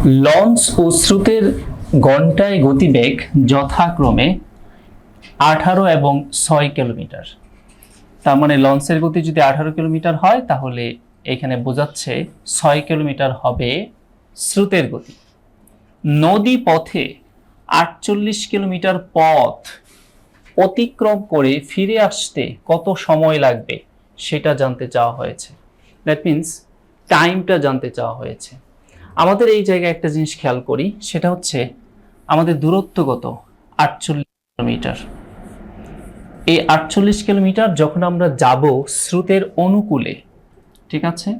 Launch ও স্রোতের ঘন্টায় গতিবেগ যথাক্রমে আঠারো এবং ছয় কিলোমিটার। তার মানে লঞ্চের গতি যদি আঠারো কিলোমিটার হয়, তাহলে এখানে বোঝাচ্ছে ছয় কিলোমিটার হবে স্রোতের গতি। নদী পথে আটচল্লিশ কিলোমিটার পথ অতিক্রম করে ফিরে আসতে কত সময় লাগবে, সেটা জানতে চাওয়া হয়েছে। দ্যাট মিন্স টাইমটা জানতে চাওয়া হয়েছে। আমাদের এই জায়গায় একটা জিনিস খেয়াল করি, সেটা হচ্ছে আমাদের দূরত্ব কত? আটচল্লিশ কিলোমিটার। এই আটচল্লিশ কিলোমিটার যখন আমরা যাব স্রোতের অনুকূলে, ঠিক আছে?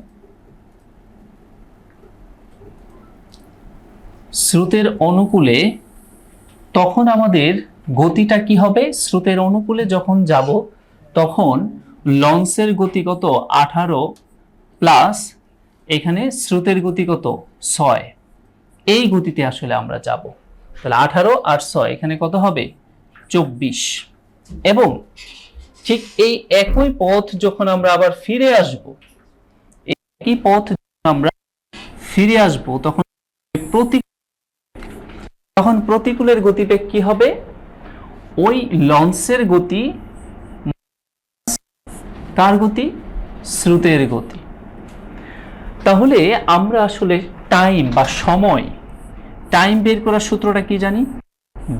স্রোতের অনুকূলে তখন আমাদের গতিটা কি হবে? স্রোতের অনুকূলে যখন যাব, তখন লঞ্চের গতি কত? আঠারো প্লাস এখানে স্রোতের গতি কত? ছয়। এই গতিতে আসলে আমরা যাব। তাহলে আঠারো আর ছয় এখানে কত হবে? চব্বিশ। এবং ঠিক এই একই পথ যখন আমরা আবার ফিরে আসব, একই পথ আমরা ফিরে আসব, তখন প্রতি তখন প্রতিকূলের গতিবেগ কি হবে? ওই লঞ্চের গতি কার গতি স্রোতের গতি। তাহলে আমরা আসলে টাইম বা সময় টাইম বের করার সূত্রটা কি জানি?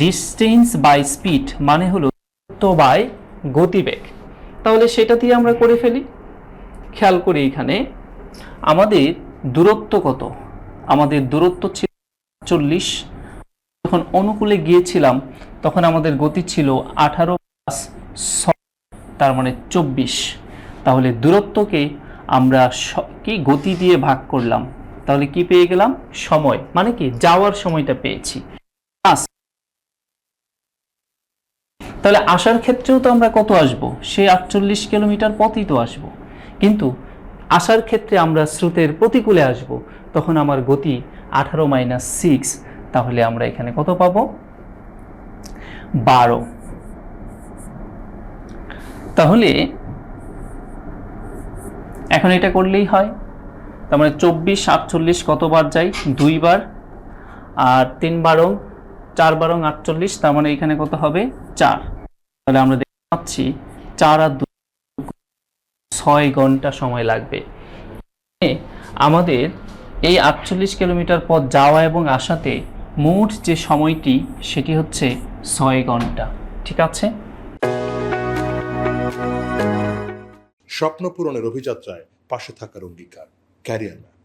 ডিস্টেন্স বাই স্পিড মানে হলো দূরত্ব বাই গতিবেগ। তাহলে সেটা দিয়ে আমরা করে ফেলি। খেয়াল করি এখানে, আমাদের দূরত্ব কত? আমাদের দূরত্ব ছিল চল্লিশ। যখন অনুকূলে গিয়েছিলাম, তখন আমাদের গতি ছিল আঠারো প্লাস তার মানে চব্বিশ। তাহলে দূরত্বকে আমরা কি গতি দিয়ে ভাগ করলাম? তাহলে কি পেয়ে গেলাম? সময়। মানে কি? যাওয়ার সময়টা পেয়েছি। তাহলে আসার ক্ষেত্রেও তো আমরা কত আসব? সে আটচল্লিশ কিলোমিটার পথই তো আসব। কিন্তু আসার ক্ষেত্রে আমরা স্রোতের প্রতিকূলে আসব। তখন আমার গতি আঠারো মাইনাস সিক্স তাহলে আমরা এখানে কত পাব? বারো। তাহলে এখন এটা করলেই হয়। তার মানে চব্বিশ, আটচল্লিশ কতবার যাই? দুইবার। আর তিন বারং, চার বারং আটচল্লিশ, তার মানে এখানে কত হবে? চার। তাহলে আমরা দেখতে পাচ্ছি, চার আর দুই ছয় ঘণ্টা সময় লাগবে। আমাদের এই আটচল্লিশ কিলোমিটার পথ যাওয়া এবং আসাতে মোট যে সময়টি, সেটি হচ্ছে ছয় ঘণ্টা। ঠিক আছে? স্বপ্ন পূরণের অভিযাত্রায় পাশে থাকার অঙ্গীকার। Career map